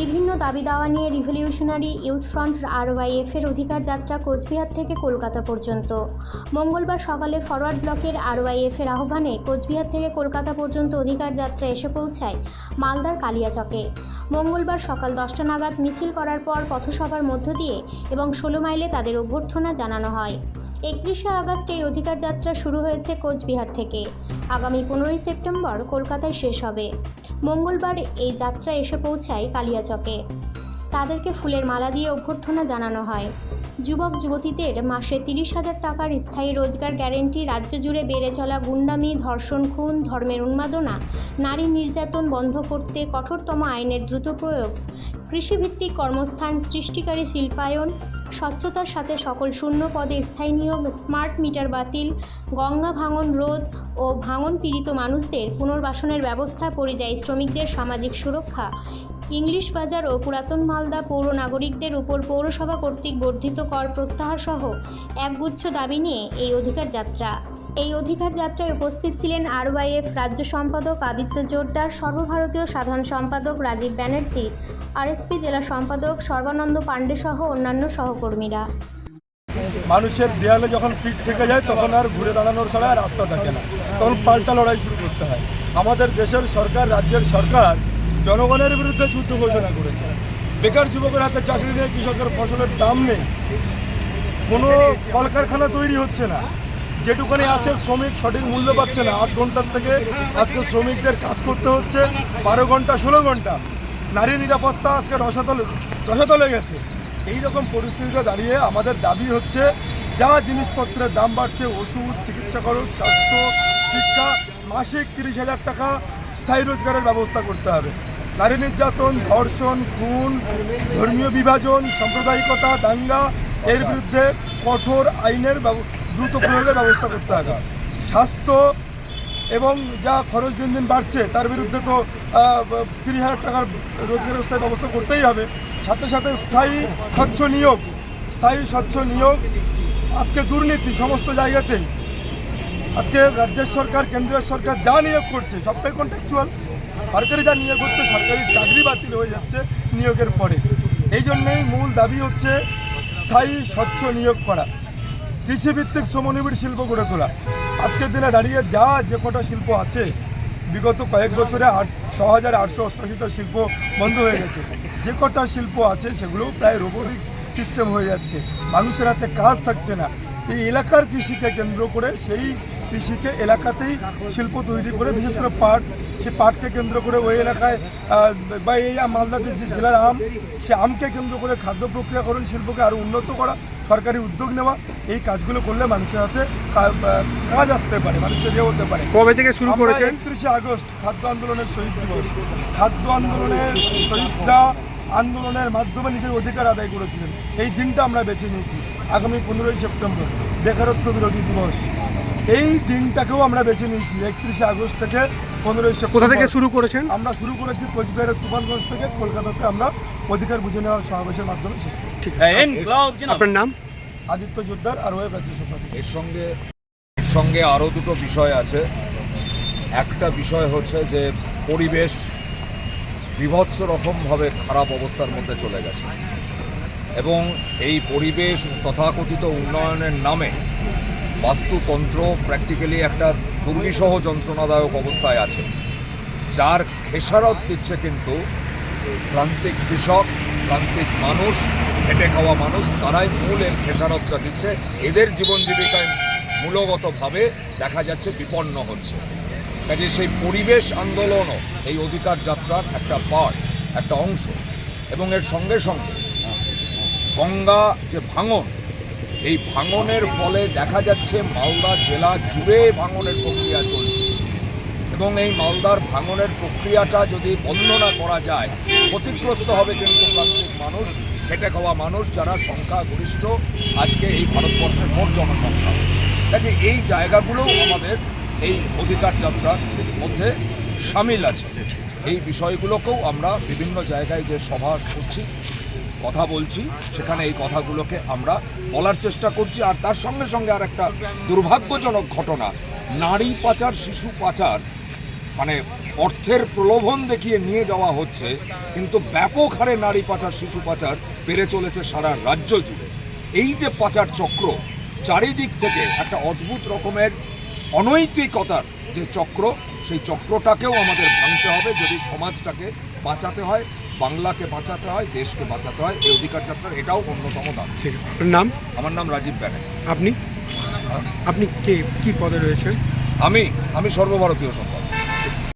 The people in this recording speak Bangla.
বিভিন্ন দাবি দাওয়া নিয়ে রিভলিউশনারি ইউথ ফ্রন্ট আরওয়াইএফ অধিকার যাত্রা কোচবিহার থেকে কলকাতা পর্যন্ত। মঙ্গলবার সকালে ফরওয়ার্ড ব্লকের আরওয়াইএফ এর আহ্বানে কোচবিহার থেকে কলকাতা পর্যন্ত অধিকার যাত্রা এসে পৌঁছায় মালদার কালিয়াচকে। মঙ্গলবার সকাল দশটা নাগাদ মিছিল করার পর পথসভার মধ্য দিয়ে এবং ষোলো মাইলে তাদের অভ্যর্থনা জানানো হয়। একত্রিশে আগস্ট এই অধিকার যাত্রা শুরু হয়েছে কোচবিহার থেকে। আগামী পনেরোই সেপ্টেম্বর কলকাতায় শেষ হবে। মঙ্গলবার এই যাত্রা এসে পৌঁছায় কালিয়াচকে। তাদেরকে ফুলের মালা দিয়ে অভ্যর্থনা জানানো হয়। যুবক যুবতীদের মাসে তিরিশ হাজার টাকার স্থায়ী রোজগার গ্যারেন্টি রাজ্য জুড়ে বেড়ে চলা গুন্ডামি, ধর্ষণ, খুন, ধর্মের উন্মাদনা, নারী নির্যাতন বন্ধ করতে কঠোরতম আইনের দ্রুত প্রয়োগ, কৃষিভিত্তিক কর্মস্থান সৃষ্টিকারী শিল্পায়ন স্বচ্ছতার সাথে সকল শূন্য পদে স্থায়ী নিয়োগ, স্মার্ট মিটার বাতিল, গঙ্গা ভাঙন রোধ ও ভাঙন পীড়িত মানুষদের পুনর্বাসনের ব্যবস্থা, পরিযায়ী শ্রমিকদের সামাজিক সুরক্ষা। ইংলিশ বাজার ও পুরাতন মালদা পৌর নাগরিকদের উপর পৌরসভা কর্তৃক বর্ধিত কর প্রত্যাহার সহ একগুচ্ছ দাবি নিয়ে এই অধিকার যাত্রা। এই অধিকার যাত্রায় উপস্থিত ছিলেন আরওয়াইএফ রাজ্য সম্পাদক আদিত্য জোরদার, সর্বভারতীয় সাধারণ সম্পাদক রাজীব ব্যানার্জি, আরএসপি জেলা সম্পাদক সর্বানন্দ পাণ্ডে সহ অন্যান্য সহকর্মীরা। মানুষের দেয়ালে যখন পিঠ থেকে যায়, তখন আর ঘুরে দাঁড়ানোর ছাড়া রাস্তা থাকে না। তখন পাল্টা লড়াই শুরু করতে হয়। আমাদের দেশের সরকার, রাজ্যের সরকার জনগণের বিরুদ্ধে যুদ্ধ ঘোষণা করেছে। বেকার যুবকের হাতে চাকরি নেই, কৃষকের ফসলের দাম নেই। কোনো কলকারখানা তৈরি হচ্ছে না। যেটুকুনি আছে শ্রমিক সঠিক মূল্য পাচ্ছে না। আট ঘণ্টার থেকে আজকে শ্রমিকদের কাজ করতে হচ্ছে। বারো ঘণ্টা, ষোলো ঘণ্টা। নারী নিরাপত্তা আজকে রসাতলে রসাতলে গেছে। এই রকম পরিস্থিতিতে দাঁড়িয়ে আমাদের দাবি হচ্ছে, যা জিনিসপত্রের দাম বাড়ছে, ওষুধ, চিকিৎসা খরচ, স্বাস্থ্য, শিক্ষা, মাসিক তিরিশ হাজার টাকা স্থায়ী রোজগারের ব্যবস্থা করতে হবে। নারী নির্যাতন, ধর্ষণ, খুন, ধর্মীয় বিভাজন, সাম্প্রদায়িকতা, দাঙ্গা, এর বিরুদ্ধে কঠোর আইনের দ্রুত প্রয়োগের ব্যবস্থা করতে হবে। স্বাস্থ্য এবং যা খরচ দিন দিন বাড়ছে তার বিরুদ্ধে তো তিরিশ হাজার টাকার রোজগারের স্থায়ী ব্যবস্থা করতেই হবে। সাথে সাথে স্থায়ী স্বচ্ছ নিয়োগ স্থায়ী স্বচ্ছ নিয়োগ আজকে দুর্নীতি সমস্ত জায়গাতেই। আজকে রাজ্যের সরকার কেন্দ্রের সরকার যা নিয়োগ করছে সবটাই কন্ট্রাকচুয়াল সরকারি যা নিয়োগ হচ্ছে সরকারি চাকরি বাতিল হয়ে যাচ্ছে নিয়োগের পরে। এই জন্যেই মূল দাবি হচ্ছে স্থায়ী স্বচ্ছ নিয়োগ করা। কৃষিভিত্তিক শ্রমনিবিড় শিল্প গড়ে তোলা। আজকের দিনে দাঁড়িয়ে যা যে কটা শিল্প আছে, বিগত কয়েক বছরে আট ছ হাজার আটশো অষ্টাশিটা শিল্প বন্ধ হয়ে গেছে। যে কটা শিল্প আছে, সেগুলো প্রায় রোবোটিক্স সিস্টেম হয়ে যাচ্ছে। মানুষের হাতে কাজ থাকছে না। এই এলাকার কৃষিকে কেন্দ্র করে সেই কৃষিকে এলাকাতেই শিল্প তৈরি করে বিশেষ করে পাট সে পাটকে কেন্দ্র করে ওই এলাকায় বা এই মালদাতে যে জেলার আম সে আমকে কেন্দ্র করে খাদ্য প্রক্রিয়াকরণ শিল্পকে আরও উন্নত করা সরকারি উদ্যোগ নেওয়া এই কাজগুলো করলে মানুষের হাতে কাজ আসতে পারে মানুষের ইয়ে হতে পারে। কবে থেকে শুরু করেছেন? একত্রিশে আগস্ট খাদ্য আন্দোলনের শহীদ দিবস। খাদ্য আন্দোলনের শহীদরা আন্দোলনের মাধ্যমে নিজের অধিকার আদায় করেছিলেন। এই দিনটা আমরা বেছে নিয়েছি আগামী পনেরোই সেপ্টেম্বর বেকারত্ব বিরোধী দিবস। এই দিনটাকেও আমরা বেছে নিয়েছি। একত্রিশে আগস্ট থেকে পনেরোই কোথা সেপ্টেম্বর থেকে শুরু করেছেন? আমরা শুরু করেছি কোচবিহারের তুফানগঞ্জ থেকে। কলকাতাতে আমরা অধিকার বুঝে নেওয়ার সমাবেশের মাধ্যমে শেষ করি আপনার নাম? আদিত্য জোরদার আর ওয়েব রাজ্য সভাপতি এর সঙ্গে এর সঙ্গে আরও দুটো বিষয় আছে। একটা বিষয় হচ্ছে যে পরিবেশ বিভৎস রকমভাবে খারাপ অবস্থার মধ্যে চলে গেছে। এবং এই পরিবেশ তথাকথিত উন্নয়নের নামে বাস্তুতন্ত্র প্র্যাকটিক্যালি একটা দুর্বিষহ যন্ত্রণাদায়ক অবস্থায় আছে, যার খেসারত দিচ্ছে কিন্তু প্রান্তিক কৃষক, প্রান্তিক মানুষ, খেটে খাওয়া মানুষ, তারাই মূল এর খেসারতটা দিচ্ছে। এদের জীবন জীবিকায় মূলগতভাবে দেখা যাচ্ছে বিপন্ন হচ্ছে। কাজে সেই পরিবেশ আন্দোলনও এই অধিকার যাত্রার একটা পার্ট একটা অংশ। এবং এর সঙ্গে সঙ্গে গঙ্গা যে ভাঙন এই ভাঙনের ফলে দেখা যাচ্ছে মালদা জেলা জুড়ে ভাঙনের প্রক্রিয়া চলছে। এবং এই মালদার ভাঙনের প্রক্রিয়াটা যদি বন্ধ না করা যায়, ক্ষতিগ্রস্ত হবে কিন্তু প্রান্তিক মানুষ, খেটে খাওয়া মানুষ যারা সংখ্যাগরিষ্ঠ। আজকে এই ভারতবর্ষের মোট জনসংখ্যা। কাজে এই জায়গাগুলোও আমাদের এই অধিকার যাত্রার মধ্যে সামিল আছে। এই বিষয়গুলোকেও আমরা বিভিন্ন জায়গায় যে সভা করছি, কথা বলছি, সেখানে এই কথাগুলোকে আমরা বলার চেষ্টা করছি। আর তার সঙ্গে সঙ্গে আর একটা দুর্ভাগ্যজনক ঘটনা, নারী পাচার, শিশু পাচার মানে অর্থের প্রলোভন দেখিয়ে নিয়ে যাওয়া হচ্ছে, কিন্তু ব্যাপক হারে নারী পাচার, শিশু পাচার বেড়ে চলেছে সারা রাজ্য জুড়ে। এই যে পাচার চক্র, চারিদিক থেকে একটা অদ্ভুত রকমের অনৈতিকতার যে চক্র সেই চক্রটাকেও আমাদের ভাঙতে হবে যদি সমাজটাকে বাঁচাতে হয় বাংলাকে বাঁচাতে হয় দেশকে বাঁচাতে হয় এই অধিকার যাত্রার এটাও অন্যতম দাম ঠিক আপনার নাম? আমার নাম রাজীব ব্যানার্জি। আপনি? আপনি কে কি পদে রয়েছেন? আমি আমি সর্বভারতীয় সম্পাদক।